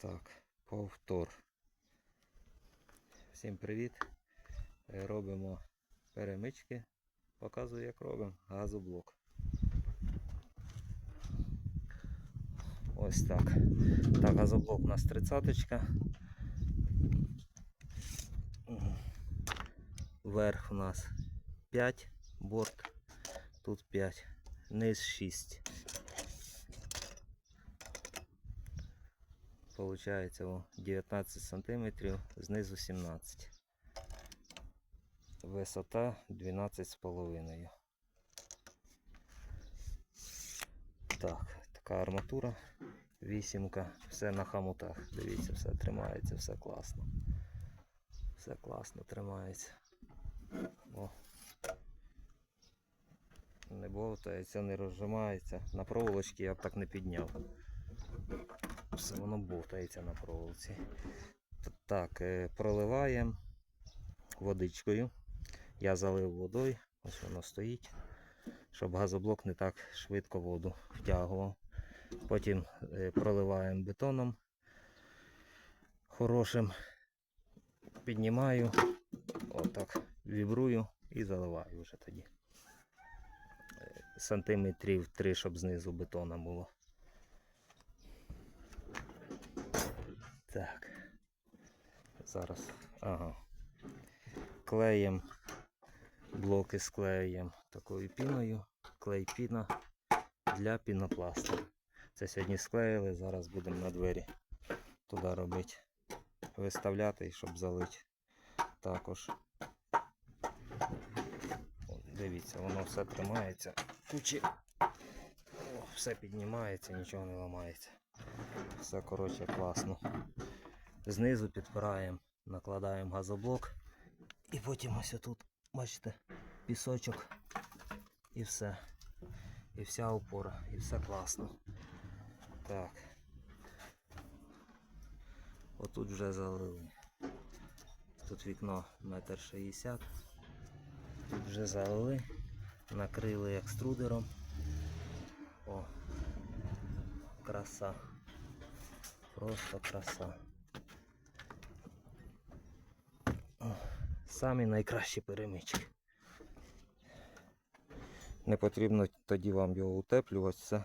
Так, повтор. Всім привіт. Е, Робимо перемички. Показую, як робимо газоблок. Ось так. Так, газоблок у нас 30-ка. Верх у нас 5 борт, тут 5, низ 6. Получається 19 сантиметрів, знизу 17. Висота 12,5. Так, така арматура, вісімка, все на хамутах. Дивіться, все тримається, все класно. Все класно тримається. О. Не бовтається, не розжимається. На проволочці я б так не підняв. Все воно бовтається на проволоці. Так, е, проливаємо водичкою. Я залив водою, ось воно стоїть, щоб газоблок не так швидко воду втягував. Потім е, проливаємо бетоном хорошим. Піднімаю, отак вібрую і заливаю вже тоді. Е, Сантиметрів 3, щоб знизу бетона було. Так. Зараз. Ага. Клеєм. Блоки склеюємо такою піною. Клей піна для пінопласту. Це сьогодні склеїли, зараз будемо на двері туди робити. Виставляти, щоб залити також. Дивіться, воно все тримається. Кучі. О, все піднімається, нічого не ламається. Все коротше класно. Знизу підпираємо, накладаємо газоблок. І потім ось тут, бачите, пісочок і все. І вся опора, і все класно. Так. Отут вже залили. Тут вікно метр шістдесят. Тут вже залили, накрили екструдером. О, краса. Просто краса. Самі найкращі перемички. Не потрібно тоді вам його утеплювати. Все.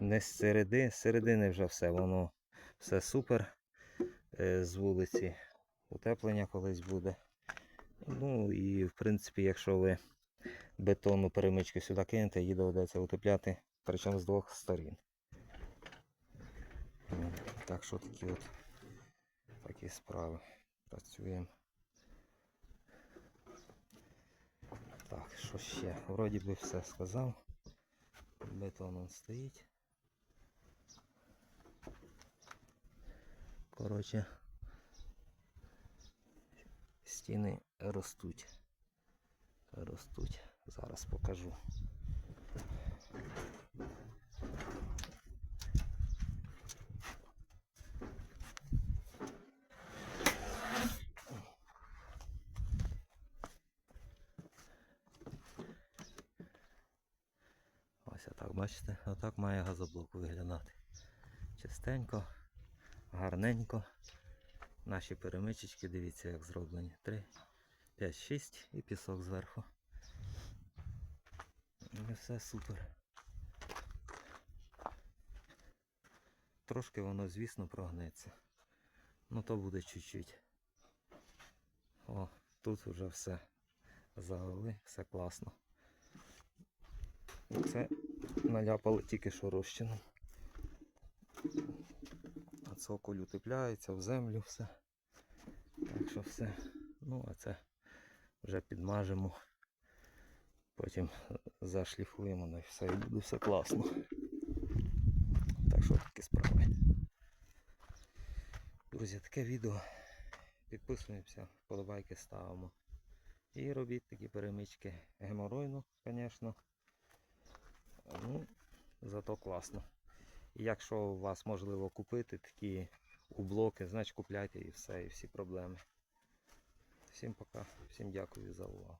Не з середи, з середини вже все, воно все супер. Е, З вулиці утеплення колись буде. Ну і в принципі, якщо ви бетонну перемичку сюди кинете, її доведеться утепляти, причому з двох сторін. Так що такі от такі справи. Працюємо. Так, що ще? Вроді би все сказав. Бетон он стоїть. Коротше, стіни ростуть. Ростуть. Зараз покажу. Ось отак, бачите, отак має газоблок виглядати. Чистенько, гарненько. Наші перемичечки, дивіться, як зроблені. 3, 5, 6 і пісок зверху. І все супер. Трошки воно, звісно, прогнеться. Ну то буде чуть-чуть. О, тут вже все залили, все класно. Це наляпали тільки що розчином. А цоколь утепляється в землю все. Так що все. Ну, а це вже підмажемо. Потім зашліфуємо ну і все, і буде все класно. Так що такі справи. Друзі, таке відео. Підписуємося, вподобайки ставимо. І робіть такі перемички. Геморойно, звісно. Ну, зато класно. І якщо у вас можливо купити такі ублоки, значить купляйте і все, і всі проблеми. Всім пока, всім дякую за увагу.